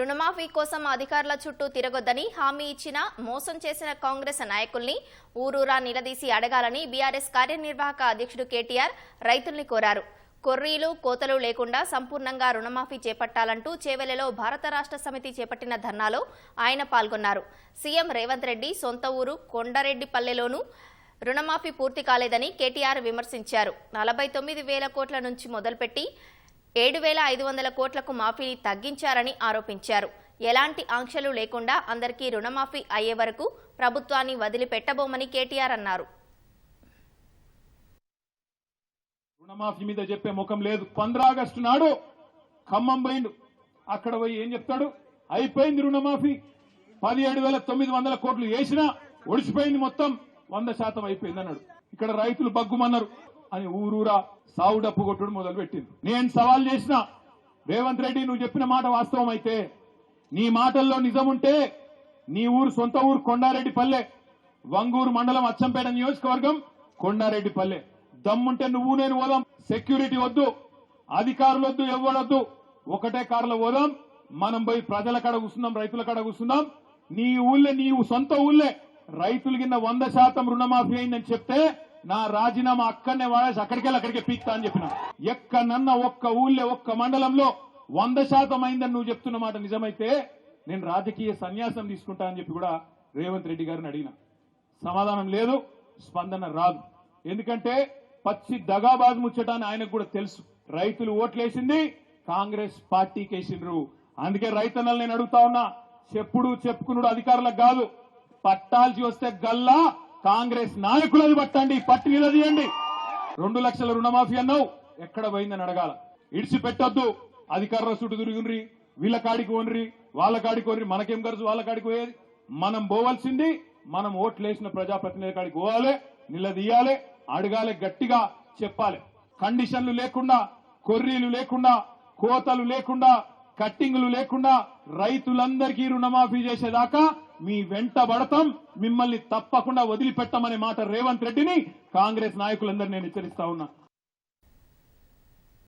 రుణమాఫీ కోసం అధికారుల చుట్టూ తిరగొద్దని హామీ ఇచ్చిన మోసం చేసిన కాంగ్రెస్ నాయకుల్ని ఊరూరా నిలదీసి అడగాలని బీఆర్ఎస్ కార్యనిర్వాహక అధ్యక్షుడు కేటీఆర్ రైతుల్ని కోరారు. కొర్రీలు కోతలు లేకుండా సంపూర్ణంగా రుణమాఫీ చేపట్టాలంటూ చేవెలలో భారత రాష్ట్ర సమితి చేపట్టిన ధర్నాలో ఆయన పాల్గొన్నారు. సీఎం రేవంత్ రెడ్డి సొంత ఊరు కొండరెడ్డిపల్లెలోనూ రుణమాఫీ పూర్తి కాలేదని కేటీఆర్ విమర్శించారు. నలభై తొమ్మిది వేల కోట్ల నుంచి మొదలుపెట్టి ఏడు వేల ఐదు వందల కోట్లకు మాఫీని తగ్గించారని ఆరోపించారు. ఎలాంటి ఆంక్షలు లేకుండా అందరికీ రుణమాఫీ అయ్యే వరకు ప్రభుత్వాన్ని వదిలిపెట్టబోమని కేటీఆర్ అన్నారు. రుణమాఫీ మీద చెప్పే ముఖం లేదు. పంద్ర ఆగస్టు నాడు ఖమ్మం పోయిండు. అక్కడ పోయి ఏం చెప్తాడు? అయిపోయింది రుణమాఫీ. పదిహేడు వేల తొమ్మిది వందల కోట్లు వేసినా ఒడిసిపోయింది మొత్తం. వంద శాతం అయిపోయింది అన్నాడు. ఇక్కడ రైతులు బగ్గుమన్నారు. అని ఊరూరా సావు డప్పు కొట్టుడు మొదలు పెట్టింది నేను సవాల్ చేసిన రేవంత్ రెడ్డి నువ్వు చెప్పిన మాట వాస్తవం అయితే నీ మాటల్లో నిజం ఉంటే నీ ఊరు సొంత ఊరు కొండారెడ్డి పల్లె వంగూరు మండలం అచ్చంపేట నియోజకవర్గం కొండారెడ్డి పల్లె దమ్ముంటే నువ్వు నేను పోదాం సెక్యూరిటీ వద్దు అధికారులు వద్దు ఎవ్వడొద్దు ఒకటే కారులో పోదాం మనం పోయి ప్రజల కడ కూర్చున్నాం రైతుల కడ కూర్చున్నాం నీ ఊళ్ళే నీ సొంత ఊళ్ళే రైతులు కింద వంద శాతం రుణమాఫీ అయిందని చెప్తే నా రాజీనామా అక్కడనే వాడేసి అక్కడికెళ్ళి అక్కడికే పీక్తా అని చెప్పిన. ఎక్కడన్నా ఒక్క ఊళ్ళే ఒక్క మండలంలో వంద శాతం అయిందని నువ్వు చెప్తున్న మాట నిజమైతే నేను రాజకీయ సన్యాసం తీసుకుంటా అని చెప్పి కూడా రేవంత్ రెడ్డి గారిని అడిగిన. సమాధానం లేదు స్పందన రాదు. ఎందుకంటే పచ్చి దగాబాద్ ముచ్చటాన్ని ఆయనకు కూడా తెలుసు. రైతులు ఓట్లేసింది కాంగ్రెస్ పార్టీకి వేసిండ్రు అందుకే రైతన్నలు నేను అడుగుతా ఉన్నా చెప్పుడు చెప్పుకునుడు అధికారులకు కాదు పట్టాల్సి వస్తే గల్లా కాంగ్రెస్ నాయకులది పట్టండి పట్టి నిలదీయండి. రెండు లక్షల రుణమాఫీ అన్నావు ఎక్కడ పోయిందని అడగాల. ఇడిచిపెట్టొద్దు అధికారుల చుట్టూ తిరుగుండ్రి వీళ్ళ కాడికి ఓనరి వాళ్ళ కాడికి ఓనరి మనకేం ఖర్చు వాళ్ళ కాడికి పోయేది? మనం పోవాల్సింది మనం ఓట్లేసిన ప్రజాప్రతినిధి కాడికి పోవాలి నిలదీయాలి అడగాలి గట్టిగా చెప్పాలి. కండిషన్లు లేకుండా కొర్రీలు లేకుండా కోతలు లేకుండా కట్టింగులు లేకుండా రైతులందరికీ రుణమాఫీ చేసేదాకా మీ వెంట పడతాం. మిమ్మల్ని తప్పకుండా వదిలిపెట్టమనే మాట రేవంత్ రెడ్డిని కాంగ్రెస్ నాయకులందరూ నేను హెచ్చరిస్తా ఉన్నా.